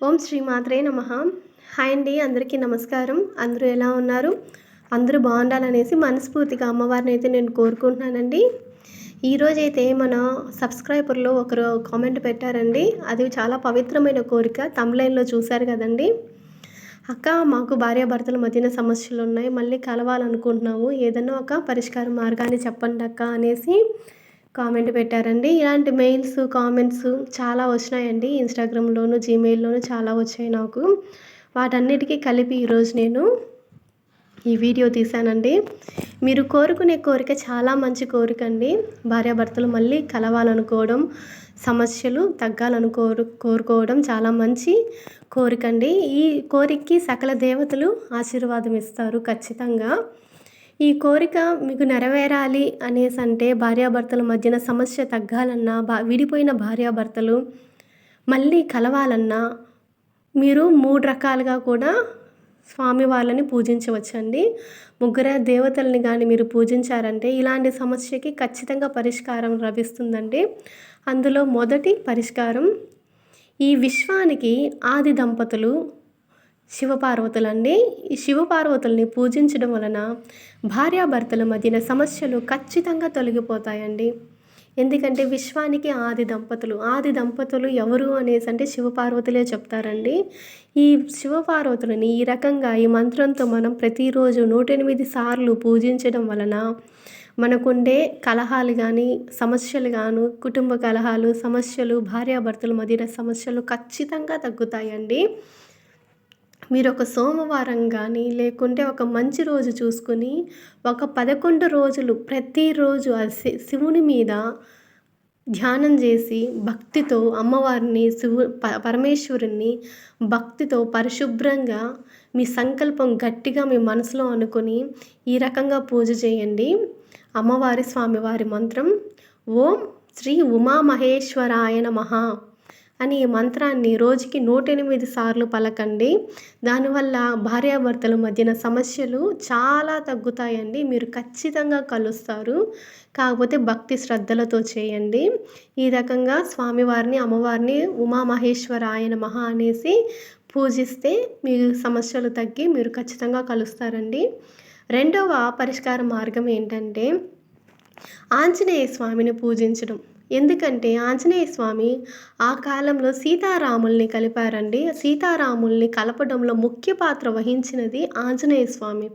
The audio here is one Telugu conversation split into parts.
ఓం శ్రీ మాత్రే నమ. హాయ్ అండి అందరికీ నమస్కారం. అందరూ ఎలా ఉన్నారు? అందరూ బాగుండాలనేసి మనస్ఫూర్తిగా అమ్మవారిని అయితే నేను కోరుకుంటున్నానండి. ఈరోజైతే మన సబ్స్క్రైబర్లో ఒకరు కామెంట్ పెట్టారండి. అది చాలా పవిత్రమైన కోరిక. తమ్లైన్లో చూశారు కదండి. అక్క మాకు భార్యాభర్తల మధ్యన సమస్యలు ఉన్నాయి మళ్ళీ కలవాలనుకుంటున్నాము ఏదైనా ఒక పరిష్కార మార్గాన్ని చెప్పండి అక్క అనేసి కామెంట్ పెట్టారండి. ఇలాంటి మెయిల్స్ కామెంట్స్ చాలా వచ్చినాయండి. ఇన్స్టాగ్రామ్లోను జీమెయిల్లోను చాలా వచ్చాయి నాకు. వాటన్నిటికీ కలిపి ఈరోజు నేను ఈ వీడియో తీశానండి. మీరు కోరుకునే కోరిక చాలా మంచి కోరిక అండి. భార్యాభర్తలు మళ్ళీ కలవాలనుకోవడం సమస్యలు తగ్గాలను కోరు కోరుకోవడం చాలా మంచి కోరిక అండి. ఈ కోరికకి సకల దేవతలు ఆశీర్వాదం ఇస్తారు ఖచ్చితంగా. ఈ కోరిక మీకు నెరవేరాలి అనేసి అంటే భార్యాభర్తల మధ్యన సమస్య తగ్గాలన్నా బా విడిపోయిన భార్యాభర్తలు మళ్ళీ కలవాలన్నా మీరు మూడు రకాలుగా కూడా స్వామి వాళ్ళని పూజించవచ్చండి. ముగ్గుర దేవతల్ని కానీ మీరు పూజించారంటే ఇలాంటి సమస్యకి ఖచ్చితంగా పరిష్కారం లభిస్తుందండి. అందులో మొదటి పరిష్కారం ఈ విశ్వానికి ఆది దంపతులు శివపార్వతులండి ఈ శివపార్వతుల్ని పూజించడం వలన భార్యాభర్తల మధ్యన సమస్యలు ఖచ్చితంగా తొలగిపోతాయండి. ఎందుకంటే విశ్వానికి ఆది దంపతులు ఆది దంపతులు ఎవరు అనేసి అంటే శివపార్వతులే చెప్తారండి. ఈ శివపార్వతులని ఈ రకంగా ఈ మంత్రంతో మనం ప్రతిరోజు నూట ఎనిమిది సార్లు పూజించడం వలన మనకుండే కలహాలు కానీ సమస్యలు గాను కుటుంబ కలహాలు సమస్యలు భార్యాభర్తల మధ్యన సమస్యలు ఖచ్చితంగా తగ్గుతాయండి. మీరు ఒక సోమవారం కానీ లేకుంటే ఒక మంచి రోజు చూసుకొని ఒక పదకొండు రోజులు ప్రతిరోజు ఆ శివుని మీద ధ్యానం చేసి భక్తితో అమ్మవారిని శివు పరమేశ్వరుణ్ణి భక్తితో పరిశుభ్రంగా మీ సంకల్పం గట్టిగా మీ మనసులో అనుకొని ఈ రకంగా పూజ చేయండి. అమ్మవారి స్వామివారి మంత్రం ఓం శ్రీ ఉమామహేశ్వరాయ నమ. అని ఈ మంత్రాన్ని రోజుకి నూట ఎనిమిది సార్లు పలకండి. దానివల్ల భార్యాభర్తల మధ్యన సమస్యలు చాలా తగ్గుతాయండి. మీరు ఖచ్చితంగా కలుస్తారు. కాకపోతే భక్తి శ్రద్ధలతో చేయండి. ఈ రకంగా స్వామివారిని అమ్మవారిని ఉమామహేశ్వర ఆయన మహా అనేసి పూజిస్తే మీ సమస్యలు తగ్గి మీరు ఖచ్చితంగా కలుస్తారండి. రెండవ పరిష్కార మార్గం ఏంటంటే ఆంజనేయ స్వామిని పూజించడం. ఎందుకంటే ఆంజనేయ స్వామి ఆ కాలంలో సీతారాముల్ని కలిపారండి. సీతారాముల్ని కలపడంలో ముఖ్య పాత్ర వహించినది ఆంజనేయ స్వామి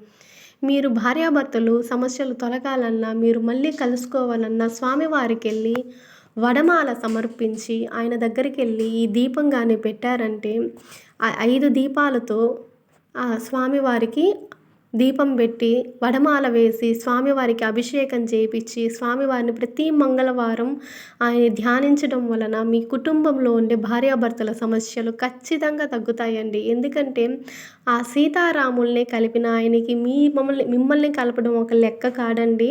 మీరు భార్యాభర్తలు సమస్యలు తొలగాలన్నా మీరు మళ్ళీ కలుసుకోవాలన్నా స్వామివారికి వెళ్ళి వడమాల సమర్పించి ఆయన దగ్గరికి వెళ్ళి ఈ దీపం కానీ పెట్టారంటే ఐదు దీపాలతో ఆ స్వామివారికి దీపం పెట్టి వడమాల వేసి స్వామివారికి అభిషేకం చేయించి స్వామివారిని ప్రతి మంగళవారం ఆయన ధ్యానించడం వలన మీ కుటుంబంలో ఉండే భార్యాభర్తల సమస్యలు ఖచ్చితంగా తగ్గుతాయండి. ఎందుకంటే ఆ సీతారాముల్ని కలిపిన ఆయనకి మీ మమ్మల్ని మిమ్మల్ని కలపడం ఒక లెక్క కాదండి.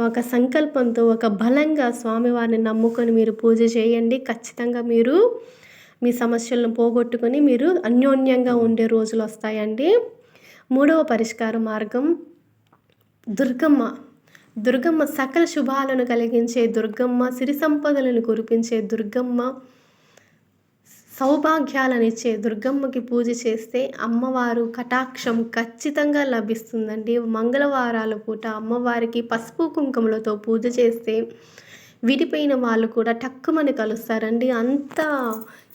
ఒక సంకల్పంతో ఒక బలంగా స్వామివారిని నమ్ముకొని మీరు పూజ చేయండి. ఖచ్చితంగా మీరు మీ సమస్యలను పోగొట్టుకొని మీరు అన్యోన్యంగా ఉండే రోజులు వస్తాయండి. మూడవ పరిష్కార మార్గం దుర్గమ్మ. దుర్గమ్మ సకల శుభాలను కలిగించే దుర్గమ్మ సిరి సంపదలను కురిపించే దుర్గమ్మ సౌభాగ్యాలనిచ్చే దుర్గమ్మకి పూజ చేస్తే అమ్మవారు కటాక్షం ఖచ్చితంగా లభిస్తుందండి. మంగళవారాల పూట అమ్మవారికి పసుపు కుంకుమలతో పూజ చేస్తే విడిపోయిన వాళ్ళు కూడా టక్కుమని కలుస్తారండి. అంత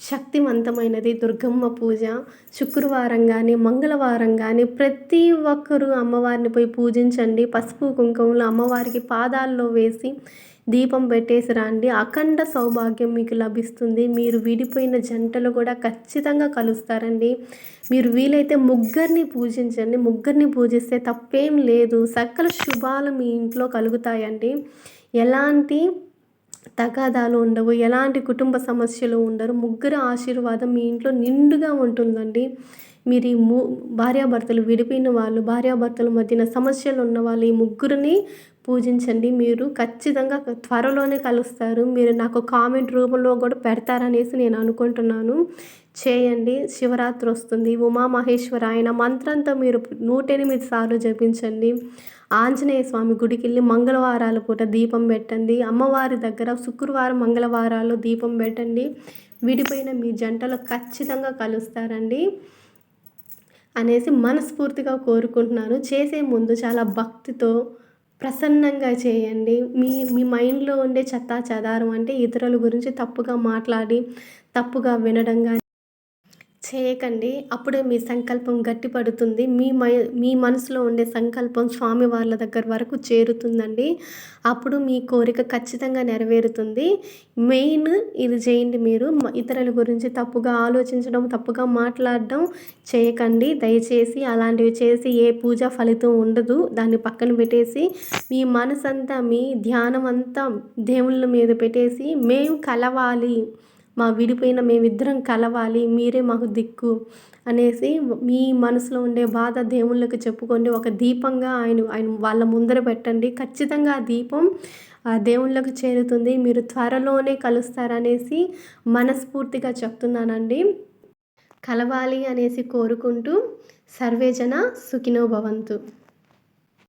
శక్తివంతమైనది దుర్గమ్మ పూజ. శుక్రవారం కానీ మంగళవారం కానీ ప్రతి ఒక్కరూ అమ్మవారిని పోయి పూజించండి. పసుపు కుంకుమలు అమ్మవారికి పాదాల్లో వేసి దీపం పెట్టేసి రండి. అఖండ సౌభాగ్యం మీకు లభిస్తుంది. మీరు విడిపోయిన జంటలు కూడా ఖచ్చితంగా కలుస్తారండి. మీరు వీలైతే ముగ్గురిని పూజించండి. ముగ్గురిని పూజిస్తే తప్పేం లేదు. సకల శుభాలు మీ ఇంట్లో కలుగుతాయండి. ఎలాంటి తగాదాలు ఉండవు ఎలాంటి కుటుంబ సమస్యలు ఉండరు. ముగ్గురు ఆశీర్వాదం మీ ఇంట్లో నిండుగా ఉంటుందండి. మీరు ఈ ము భార్యాభర్తలు విడిపోయిన వాళ్ళు భార్యాభర్తల మధ్యన సమస్యలు ఉన్న వాళ్ళు ఈ ముగ్గురిని పూజించండి. మీరు ఖచ్చితంగా త్వరలోనే కలుస్తారు. మీరు నాకు కామెంట్ రూపంలో కూడా పెడతారనేసి నేను అనుకుంటున్నాను. చేయండి. శివరాత్రి వస్తుంది. ఉమామహేశ్వర ఆయన మంత్రంతో మీరు నూట ఎనిమిది సార్లు జపించండి. ఆంజనేయ స్వామి గుడికి వెళ్ళి మంగళవారాల పూట దీపం పెట్టండి. అమ్మవారి దగ్గర శుక్రవారం మంగళవారాలు దీపం పెట్టండి. విడిపోయిన మీ జంటలో ఖచ్చితంగా కలుస్తారండి అనేసి మనస్ఫూర్తిగా కోరుకుంటున్నాను. చేసే ముందు చాలా భక్తితో ప్రసన్నంగా చేయండి. మీ మీ మైండ్లో ఉండే చెత్తా చెదారం అంటే ఇతరుల గురించి తప్పుగా మాట్లాడి తప్పుగా వినడం కానీ చేయకండి. అప్పుడే మీ సంకల్పం గట్టిపడుతుంది. మీ మై మీ మనసులో ఉండే సంకల్పం స్వామి వాళ్ళ దగ్గర వరకు చేరుతుందండి. అప్పుడు మీ కోరిక ఖచ్చితంగా నెరవేరుతుంది. మెయిన్ ఇది చేయండి మీరు. ఇతరుల గురించి తప్పుగా ఆలోచించడం తప్పుగా మాట్లాడడం చేయకండి. దయచేసి అలాంటివి చేసి ఏ పూజ ఫలితం ఉండదు. దాన్ని పక్కన పెట్టేసి మీ మనసంతా మీ ధ్యానం అంతా దేవుళ్ళ మీద పెట్టేసి మేము కలవాలి. మా విడిపోయిన మేమిద్దరం కలవాలి మీరే మాకు దిక్కు అనేసి మీ మనసులో ఉండే బాధ దేవుళ్ళకి చెప్పుకోండి. ఒక దీపంగా ఆయన ఆయన వాళ్ళ ముందర పెట్టండి. ఖచ్చితంగా ఆ దీపం ఆ దేవుళ్ళకు చేరుతుంది. మీరు త్వరలోనే కలుస్తారనేసి మనస్ఫూర్తిగా చెప్తున్నానండి. కలవాలి అనేసి కోరుకుంటూ సర్వేజన సుఖినో భవంతు.